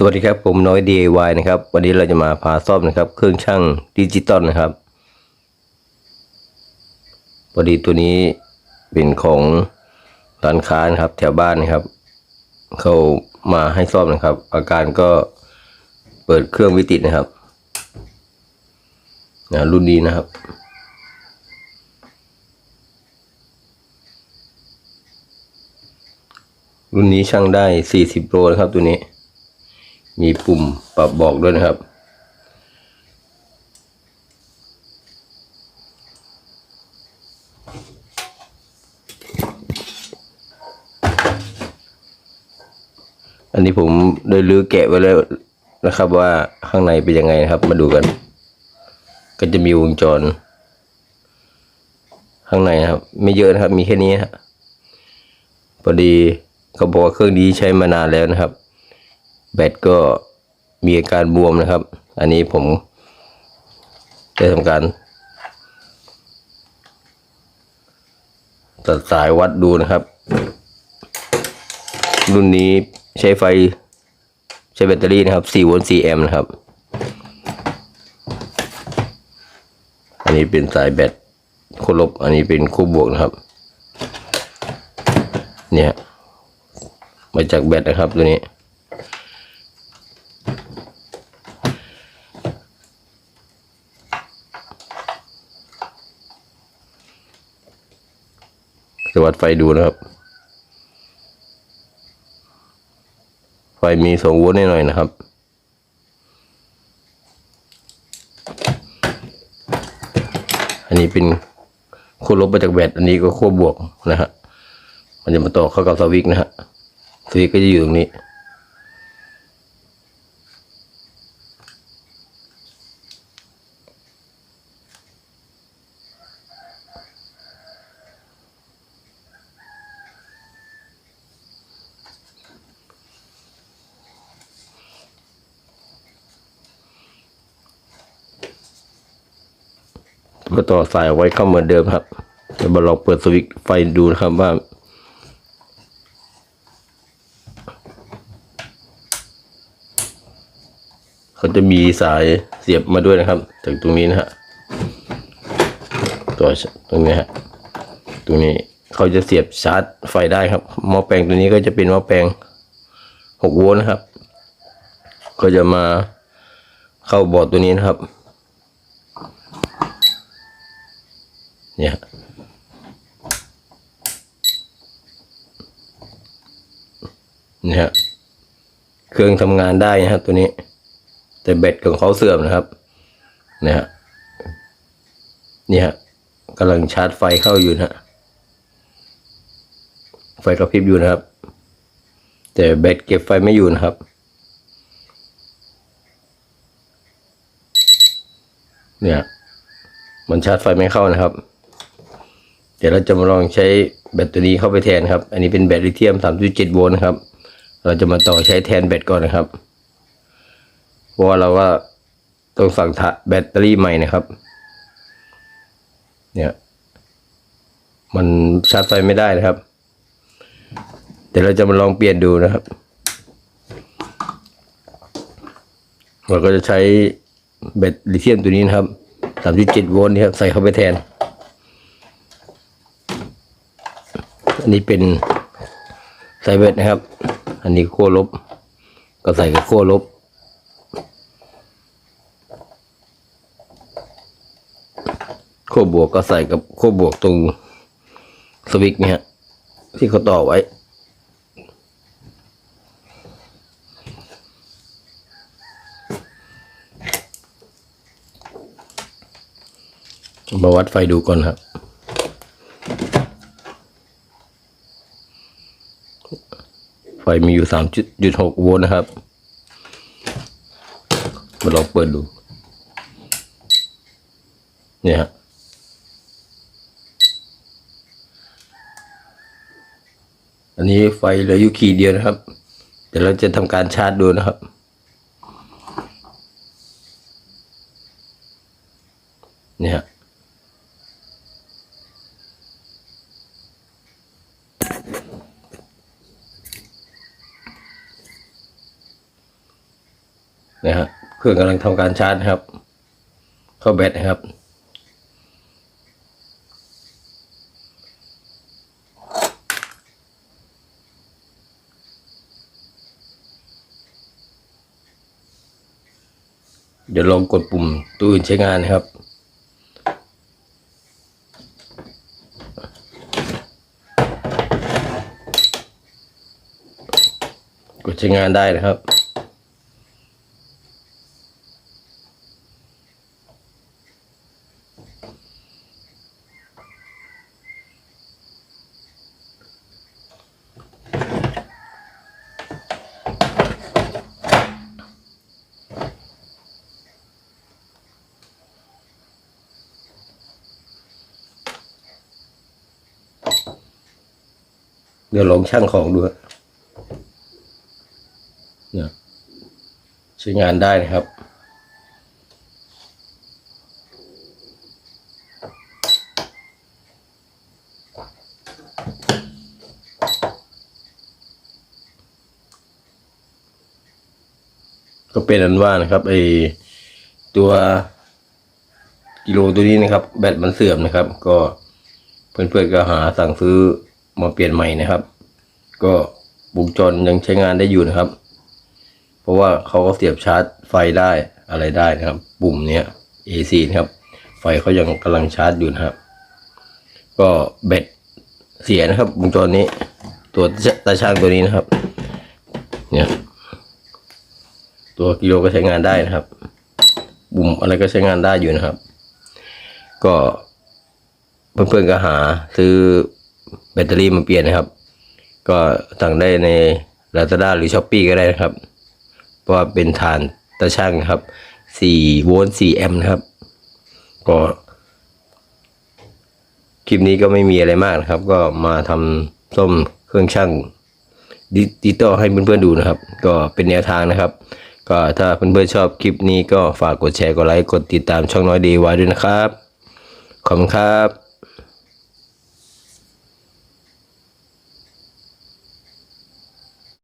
สวัสดีครับผมน้อย DIY นะครับ วันนี้เราจะมาพาซ่อมนะครับ เครื่องช่างดิจิตอลนะครับพอดีตัวนี้เป็นของร้านค้านะครับ แถวบ้านนะครับ เขามาให้ซ่อมนะครับ อาการก็เปิดเครื่องไม่ติดนะครับนะรุ่นนี้นะครับ รุ่นนี้ช่างได้ 40โลนะครับตัวนี้ มีปุ่มปรับบอกด้วยนะครับ อันนี้ผมได้ลื้อแกะไว้แล้วนะครับว่าข้างในเป็นยังไงนะครับ มาดูกัน ก็จะมีวงจร ข้างในนะครับ ไม่เยอะนะครับ มีแค่นี้ฮะพอดีเขาบอกว่าเครื่องนี้ใช้มานานแล้วนะครับ แบตก็มีอาการบวมนะครับ อันนี้ผมได้ทำการ ตัดสายวัดดูนะครับ รุ่นนี้ใช้ไฟใช้แบตเตอรี่นะครับ4โวลต์4แอมป์นะครับ อันนี้เป็นสายแบตขั้วลบ อันนี้เป็นขั้วบวกนะครับ เนี่ย มาจากแบตนะครับตัวนี้ วัดไฟดูนะครับ ไฟมีสองโวลต์หน่อยนะครับ อันนี้เป็นขั้วลบมาจากแบตอันนี้ก็ขั้วบวกนะฮะมันจะมาต่อเข้ากับสวิกนะฮะสวิกก็จะอยู่ตรงนี้ ก็ต่อสายไว้เข้าเหมือนเดิมครับเดี๋ยวมาลองเปิดสวิตช์ไฟดูนะครับว่าเขาจะมีสายเสียบมาด้วยนะครับ จากตรงนี้นะฮะตัวตรงนี้ฮะตรงนี้เขาจะเสียบชาร์จไฟได้ครับหม้อแปลงตัวนี้ก็จะเป็นหม้อแปลงหกโวลต์นะครับ ก็จะมาเข้าบอร์ดตัวนี้นะครับ เนี่ยเนี่ยฮะเครื่องทำงานได้นะครับตัวนี้ แต่แบตของเขาเสื่อมนะครับ เนี่ยฮะนี่ฮะกำลังชาร์จไฟเข้าอยู่นะฮะไฟกระพริบอยู่นะครับ แต่แบตเก็บไฟไม่อยู่นะครับ เนี่ย มันชาร์จไฟไม่เข้านะครับ เดี๋ยวเราจะมาลองใช้แบตตัวนี้เข้าไปแทนครับ อันนี้เป็นแบตลิเธียม 3.7 โวลต์นะครับ เราจะมาต่อใช้แทนแบตก่อนนะครับ เพราะว่าเราต้องสั่งถะแบตเตอรี่ใหม่นะครับ เนี่ย มันชาร์จไฟไม่ได้นะครับ เดี๋ยวเราจะมาลองเปลี่ยนดูนะครับ เราก็จะใช้แบตลิเธียมตัวนี้นะครับ 3.7 โวลต์นี่ครับ ใส่เข้าไปแทน อันนี้เป็นสายแบตนะครับ อันนี้ขั้วลบ ก็ใส่กับขั้วลบ ขั้วบวกก็ใส่กับขั้วบวกตรงสวิตช์เนี่ยฮะที่เขาต่อไว้ มาวัดไฟดูก่อนครับ ไฟมีอยู่สามจุดหกโวลต์นะครับ มาลองเปิดดูเนี่ยฮะอันนี้ไฟเหลืออยู่ขีดเดียวนะครับ เดี๋ยวเราจะทำการชาร์จดูนะครับ เนี่ยฮะ นะฮะเครื่องกำลังทำการชาร์จครับ เข้าแบตนะครับเดี๋ยวลองกดปุ่มตัวอื่นใช้งานนะครับ กดใช้งานได้นะครับ เดี๋ยวลองช่างของดูฮะเนี่ยใช้งานได้นะครับ ก็เป็นอันว่านะครับไอตัวกิโลตัวนี้นะครับ แบตมันเสื่อมนะครับ ก็เพื่อนๆก็หาสั่งซื้อ มาเปลี่ยนใหม่นะครับ ก็วงจรยังใช้งานได้อยู่นะครับ เพราะว่าเขาก็เสียบชาร์จไฟได้อะไรได้นะครับ ปุ่มเนี้ย AC นะครับ ไฟเขายังกำลังชาร์จอยู่นะครับ ก็แบตเสียนะครับวงจรนี้ ตัวตาช่างตัวนี้นะครับ เนี่ยตัวกิโลก็ใช้งานได้นะครับบุ่มอะไรก็ใช้งานได้อยู่นะครับ ก็เพื่อนๆก็หาซื้อ แบตเตอรี่มาเปลี่ยนนะครับ ก็สั่งได้ใน Lazada หรือ s h อ p e e ก็ได้นะครับ เพราะว่าเป็นฐานตาช่างครับ4โวลต์4แอมป์นะครับ ก็คลิปนี้ก็ไม่มีอะไรมากนะครับ ก็มาทำส้มเครื่องช่างดิจิตอลให้เพื่อนๆดูนะครับ ก็เป็นแนวทางนะครับ ก็ถ้าเพื่อนๆชอบคลิปนี้ก็ฝากกดแชร์กดไลค์กดติดตามช่องน้อยดีไว้ด้วยนะครับ ขอบคุณครับ